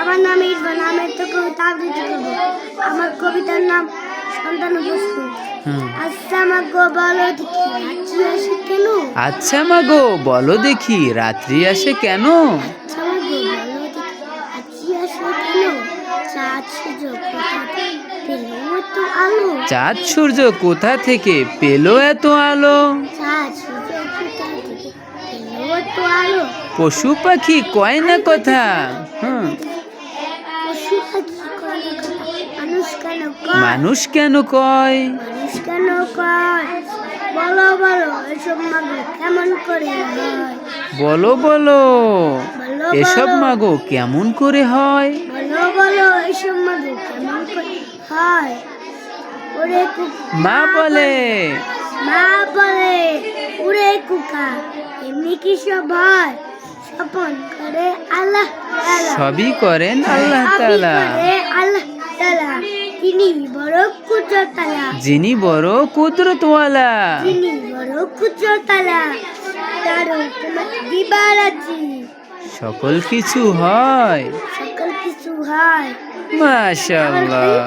আমার নাম ইরফান আমি তো কবিতা আবৃত্তি করব আমার কবিতার নাম সন্তান আচ্ছা আমার গো বলো দেখি রাত্রি আসে কেন? আচ্ছা মা গো বলো দেখি রাত্রি আসে কেন? আচ্ছা চাঁদ সূর্য কোথা থেকে পেল এত আলো? চাঁদ সূর্য কোথা থেকে পেল তো আলো? পশু পাখি কয় না কথা? হুম। মানুষ কেন কয়? কয় বলো বলো এসব মাগো কেমন করে হয়? বলো বলো বলো এসব মাগো কেমন করে হয়? বলো বলো এসব মাগো কেমন করে হয়? ওরে মা বলে। মা বলে ওরে কুকা এমনি কি সব হয়? সবই করেন আল্লাহ তাআলা। তিনি বড় কুদ্রতালা যিনি বড় কুদরতওয়ালা। তিনি বড় কুদ্রতালা তার সকল কিছু হয়। সকল কিছু হয়। মাশাআল্লাহ।